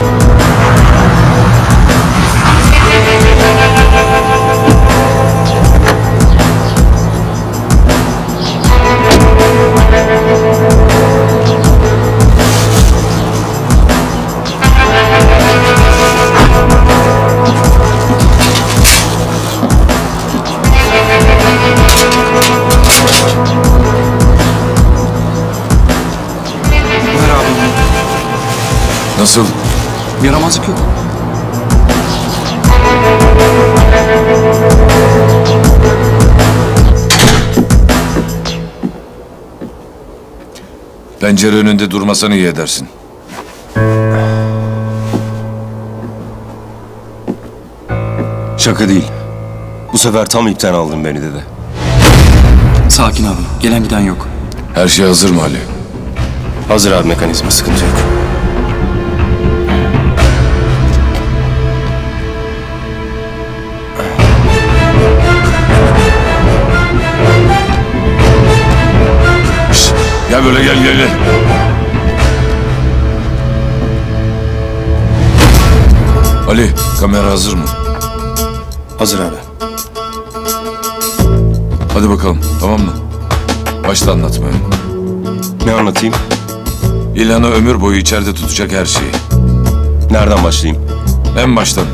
Ömer Nasıl? Yaramazlık yok. Pencere önünde durmasan iyi edersin. Şaka değil. Bu sefer tam ipten aldın beni dede. Sakin abi. Gelen giden yok. Her şey hazır mı Ali? Hazır abi mekanizma sıkıntı yok. Gel böyle gel gel gel. Ali, kamera hazır mı? Hazır abi. Hadi bakalım, tamam mı? Başta anlatmaya. Ne anlatayım? İlhan'ı ömür boyu içeride tutacak her şeyi. Nereden başlayayım? En baştan.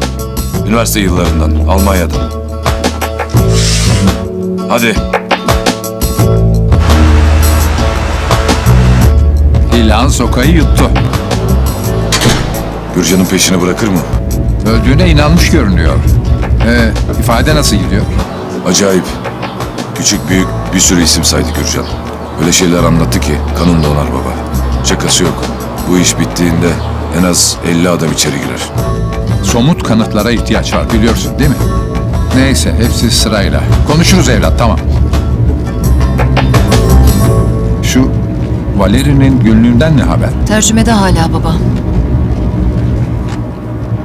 Üniversite yıllarından, Almanya'dan. Hadi. İlhan sokayı yuttu. Gürcan'ın peşini bırakır mı? Öldüğüne inanmış görünüyor. Ee, ifade nasıl gidiyor? Acayip. Küçük büyük bir sürü isim saydı Gürcan. Öyle şeyler anlattı ki kanın donar baba. Şakası yok. Bu iş bittiğinde en az 50 adam içeri girer. Somut kanıtlara ihtiyaç var biliyorsun değil mi? Neyse hepsi sırayla. Konuşuruz evlat tamam. Valeri'nin günlüğünden ne haber? Tercümede hala baba.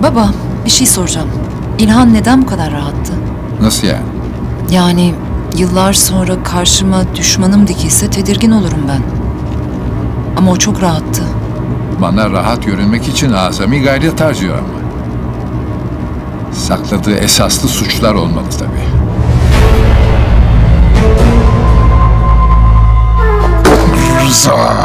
Baba, bir şey soracağım. İlhan neden bu kadar rahattı? Nasıl yani? Yani yıllar sonra karşıma düşmanım dikilse tedirgin olurum ben. Ama o çok rahattı. Bana rahat görünmek için azami gayret harcıyor ama. Sakladığı esaslı suçlar olmalı tabii. Professor!